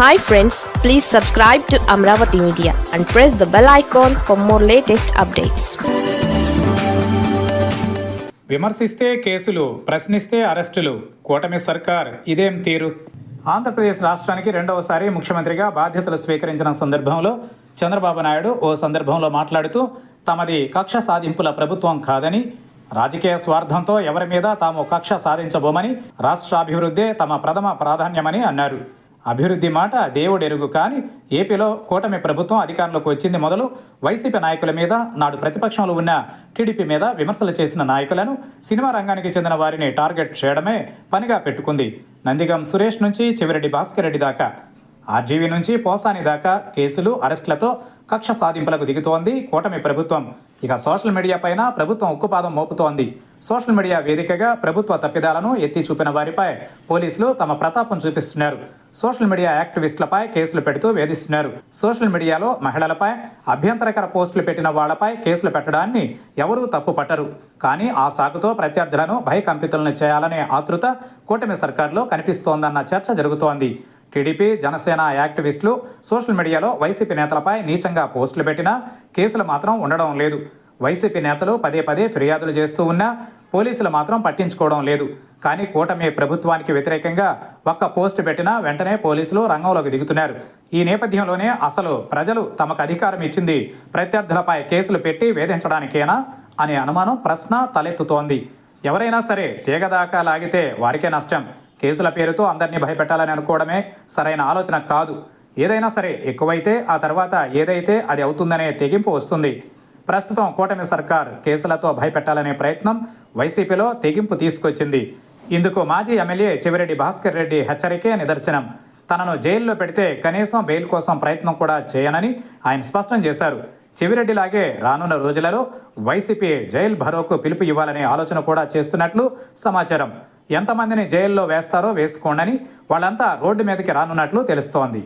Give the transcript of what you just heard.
Hi friends please subscribe to Amaravati media and press the bell icon for more latest updates విమర్శిస్తే కేసులు ప్రశ్నిస్తే అరెస్టులు. కూటమి సర్కార్ ఇదేం తీరు? ఆంధ్రప్రదేశ్ రాష్ట్రానికి రెండవసారి ముఖ్యమంత్రిగా బాధ్యతలు స్వీకరించిన సందర్భంలో చంద్రబాబు నాయుడు ఓ సందర్భంలో మాట్లాడుతూ తమది కక్ష సాధింపుల ప్రభుత్వం కాదని రాజకీయ స్వార్థంతో ఎవరి మీద తాము కక్ష సాధించబోమని రాష్ట్రాభివృద్ధే తమ ప్రథమ ప్రాధాన్యమని అన్నారు. అభివృద్ధి మాట దేవుడెరుగు కానీ ఏపీలో కూటమి ప్రభుత్వం అధికారంలోకి వచ్చింది మొదలు వైసీపీ నాయకుల మీద నాడు ప్రతిపక్షంలో ఉన్న టీడీపీ మీద విమర్శలు చేసిన నాయకులను సినిమా రంగానికి చెందిన వారిని టార్గెట్ చేయడమే పనిగా పెట్టుకుంది. నందిగం సురేష్ నుంచి చివరెడ్డి భాస్కర్ రెడ్డి దాకా ఆర్జీవీ నుంచి పోసాని దాకా కేసులు అరెస్టులతో కక్ష సాధింపులకు దిగుతోంది కూటమి ప్రభుత్వం. ఇక సోషల్ మీడియా పైన ప్రభుత్వం ఉక్కుపాదం మోపుతోంది. సోషల్ మీడియా వేదికగా ప్రభుత్వ తప్పిదాలను ఎత్తి చూపిన వారిపై పోలీసులు తమ ప్రతాపం చూపిస్తున్నారు. సోషల్ మీడియా యాక్టివిస్టులపై కేసులు పెడుతూ వేధిస్తున్నారు. సోషల్ మీడియాలో మహిళలపై అభ్యంతరకర పోస్టులు పెట్టిన వాళ్ళపై కేసులు పెట్టడాన్ని ఎవరూ తప్పు పట్టరు. కానీ ఆ సాకుతో ప్రత్యర్థులను భయకంపితులను చేయాలనే ఆతృత కూటమి సర్కారులో కనిపిస్తోందన్న చర్చ జరుగుతోంది. టీడీపీ జనసేన యాక్టివిస్టులు సోషల్ మీడియాలో వైసీపీ నేతలపై నీచంగా పోస్టులు పెట్టినా కేసులు మాత్రం ఉండడం లేదు. వైసీపీ నేతలు పదే పదే ఫిర్యాదులు చేస్తూ ఉన్నా పోలీసులు మాత్రం పట్టించుకోవడం లేదు. కానీ కూటమి ప్రభుత్వానికి వ్యతిరేకంగా ఒక్క పోస్టు పెట్టినా వెంటనే పోలీసులు రంగంలోకి దిగుతున్నారు. ఈ నేపథ్యంలోనే అసలు ప్రజలు తమకు అధికారం ఇచ్చింది ప్రత్యర్థులపై కేసులు పెట్టి వేధించడానికేనా అనే అనుమానం ప్రశ్న తలెత్తుతోంది. ఎవరైనా సరే తీగదాకా లాగితే వారికే నష్టం. కేసుల పేరుతో అందరినీ భయపెట్టాలని అనుకోవడమే సరైన ఆలోచన కాదు. ఏదైనా సరే ఎక్కువైతే ఆ తర్వాత ఏదైతే అది అవుతుందనే తెగింపు వస్తుంది. ప్రస్తుతం కూటమి సర్కార్ కేసులతో భయపెట్టాలనే ప్రయత్నం వైసీపీలో తెగింపు తీసుకొచ్చింది. ఇందుకు మాజీ ఎమ్మెల్యే చివిరెడ్డి భాస్కర్ రెడ్డి హెచ్చరికే నిదర్శనం. తనను జైల్లో పెడితే కనీసం బెయిల్ కోసం ప్రయత్నం కూడా చేయనని ఆయన స్పష్టం చేశారు. చెవిరెడ్డిలాగే రానున్న రోజులలో వైసీపీ జైల్ భరోకు పిలుపు ఇవ్వాలనే ఆలోచన కూడా చేస్తున్నట్లు సమాచారం. ఎంతమందిని జైల్లో వేస్తారో వేసుకోండని వాళ్ళంతా రోడ్డు మీదకి రానున్నట్లు తెలుస్తోంది.